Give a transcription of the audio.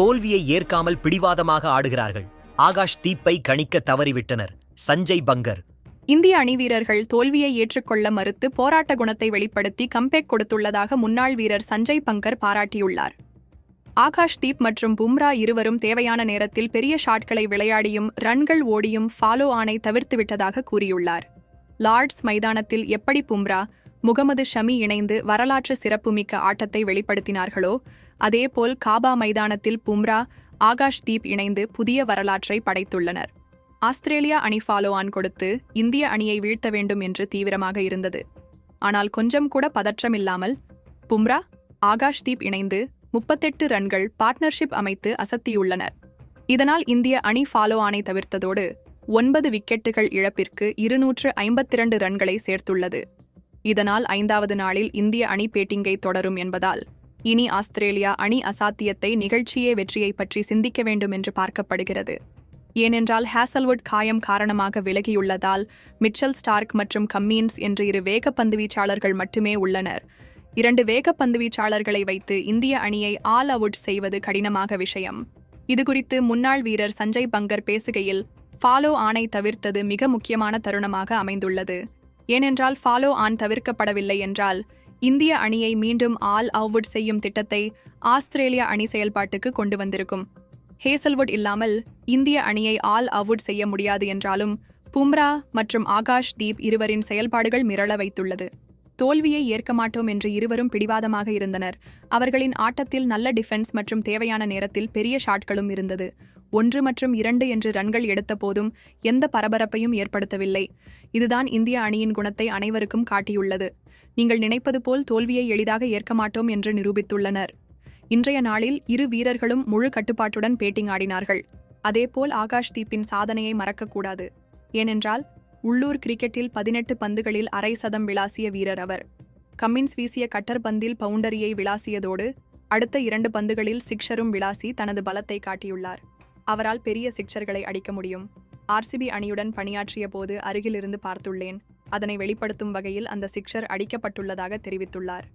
தோல்வியை ஏற்காமல் பிடிவாதமாக ஆடுகிறார்கள். ஆகாஷ் தீப்பை கணிக்க தவறிவிட்டனர். சஞ்சய் பங்கர். இந்திய அணி வீரர்கள் தோல்வியை ஏற்றுக்கொள்ள மறுத்து போராட்ட குணத்தை வெளிப்படுத்தி கம்பேக் கொடுத்துள்ளதாக முன்னாள் வீரர் சஞ்சய் பங்கர் பாராட்டியுள்ளார். ஆகாஷ் தீப் மற்றும் பும்ரா இருவரும் தேவையான நேரத்தில் பெரிய ஷாட்களை விளையாடியும் ரன்கள் ஓடியும் ஃபாலோ ஆனை தவிர்த்துவிட்டதாக கூறியுள்ளார். லார்ட்ஸ் மைதானத்தில் எப்படி பும்ரா முகமது ஷமி இணைந்து வரலாற்று சிறப்புமிக்க ஆட்டத்தை வெளிப்படுத்தினார்களோ அதேபோல் காபா மைதானத்தில் பும்ரா ஆகாஷ் தீப் இணைந்து புதிய வரலாற்றை படைத்துள்ளனர். ஆஸ்திரேலியா அணி ஃபாலோ ஆன் கொடுத்து இந்திய அணியை வீழ்த்த வேண்டும் என்று தீவிரமாக இருந்தது. ஆனால் கொஞ்சம் கூட பதற்றமில்லாமல் பும்ரா ஆகாஷ் தீப் இணைந்து முப்பத்தெட்டு ரன்கள் பார்ட்னர்ஷிப் அமைத்து அசத்தியுள்ளனர். இதனால் இந்திய அணி ஃபாலோ ஆனை தவிர்த்ததோடு ஒன்பது விக்கெட்டுகள் இழப்பிற்கு இருநூற்று ஐம்பத்திரண்டு ரன்களை சேர்த்துள்ளது. இதனால் ஐந்தாவது நாளில் இந்திய அணி பேட்டிங்கை தொடரும் என்பதால் இனி ஆஸ்திரேலியா அணி அசாத்தியத்தை நிகழ்ச்சியே வெற்றியை பற்றி சிந்திக்க வேண்டும் என்று பார்க்கப்படுகிறது. ஏனென்றால் ஹேசல்வுட் காயம் காரணமாக விலகியுள்ளதால் மிச்சல் ஸ்டார்க் மற்றும் கம்மீன்ஸ் என்று இரு வேகப்பந்து வீச்சாளர்கள் மட்டுமே உள்ளனர். இரண்டு வேகப்பந்து வீச்சாளர்களை வைத்து இந்திய அணியை ஆல் அவுட் செய்வது கடினமாக விஷயம். இதுகுறித்து முன்னாள் வீரர் சஞ்சய் பங்கர் பேசுகையில் ஃபாலோ ஆனை தவிர்த்தது மிக முக்கியமான தருணமாக அமைந்துள்ளது. ஏனென்றால் ஃபாலோ ஆன் தவிர்க்கப்படவில்லை என்றால் இந்திய அணியை மீண்டும் ஆல் அவுட் செய்யும் திட்டத்தை ஆஸ்திரேலிய அணி செயல்பாட்டுக்கு கொண்டு வந்திருக்கும். ஹேசல்வுட் இல்லாமல் இந்திய அணியை ஆல் அவுட் செய்ய முடியாது என்றாலும் பும்ரா மற்றும் ஆகாஷ் தீப் இருவரின் செயல்பாடுகள் மிரள வைத்துள்ளது. தோல்வியை ஏற்க மாட்டோம் என்று இருவரும் பிடிவாதமாக இருந்தனர். அவர்களின் ஆட்டத்தில் நல்ல டிஃபென்ஸ் மற்றும் தேவையான நேரத்தில் பெரிய ஷாட்களும் இருந்தது. ஒன்று மற்றும் இரண்டு என்று ரன்கள் எடுத்த போதும் எந்த பரபரப்பையும் ஏற்படுத்தவில்லை. இதுதான் இந்திய அணியின் குணத்தை அனைவருக்கும் காட்டியுள்ளது. நீங்கள் நினைப்பது போல் தோல்வியை எளிதாக ஏற்க மாட்டோம் என்று நிரூபித்துள்ளனர். இன்றைய நாளில் இரு வீரர்களும் முழு கட்டுப்பாட்டுடன் பேட்டிங் ஆடினார்கள். அதேபோல் ஆகாஷ் தீப்பின் சாதனையை மறக்கக்கூடாது ஏனென்றால் உள்ளூர் கிரிக்கெட்டில் பதினெட்டு பந்துகளில் அரை சதம் விளாசிய வீரர் அவர். கம்மின்ஸ் வீசிய கட்டர் பந்தில் பவுண்டரியை விளாசியதோடு அடுத்த இரண்டு பந்துகளில் சிக்ஷரும் விளாசி தனது பலத்தை காட்டியுள்ளார். அவரால் பெரிய சிக்சர்களை அடிக்க முடியும். ஆர்சிபி அணியுடன் பணியாற்றிய போது அருகிலிருந்து பார்த்துள்ளேன். அதனை வெளிப்படுத்தும் வகையில் அந்த சிக்ஷர் அடிக்கப்பட்டுள்ளதாக தெரிவித்துள்ளார்.